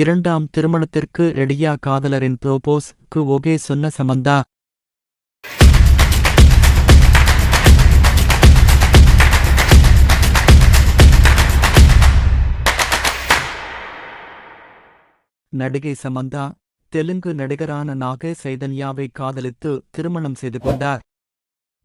இரண்டாம் திருமணத்திற்கு ரெடியா காதலரின் ப்ரோபோஸ்க்கு ஒகே ஓகே சொன்ன சமந்தா. நடிகை சமந்தா தெலுங்கு நடிகரான நாக சைதன்யாவை காதலித்து திருமணம் செய்து கொண்டார்.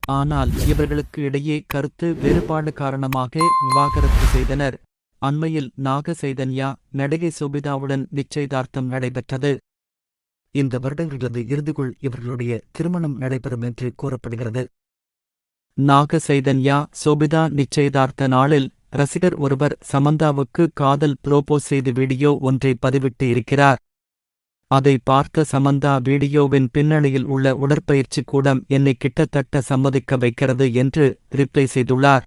ஆனால் இவர்களுக்கு இடையே கருத்து வேறுபாடு காரணமாக விவாகரத்து செய்தனர். அண்மையில் நாக சைதன்யா நடிகை சோபிதாவுடன் நிச்சயதார்த்தம் நடைபெற்றது. இந்த வருடங்களது இறுதிக்குள் இவர்களுடைய திருமணம் நடைபெறும் என்று கூறப்படுகிறது. நாக சைதன்யா சோபிதா நிச்சயதார்த்த நாளில் ரசிகர் ஒருவர் சமந்தாவுக்கு காதல் புரோபோஸ் செய்து வீடியோ ஒன்றை பதிவிட்டு இருக்கிறார். அதை பார்த்த சமந்தா வீடியோவின் பின்னணியில் உள்ள உடற்பயிற்சி கூடம் என்னை கிட்டத்தட்ட சம்மதிக்க வைக்கிறது என்று ரிப்ளை செய்துள்ளார்.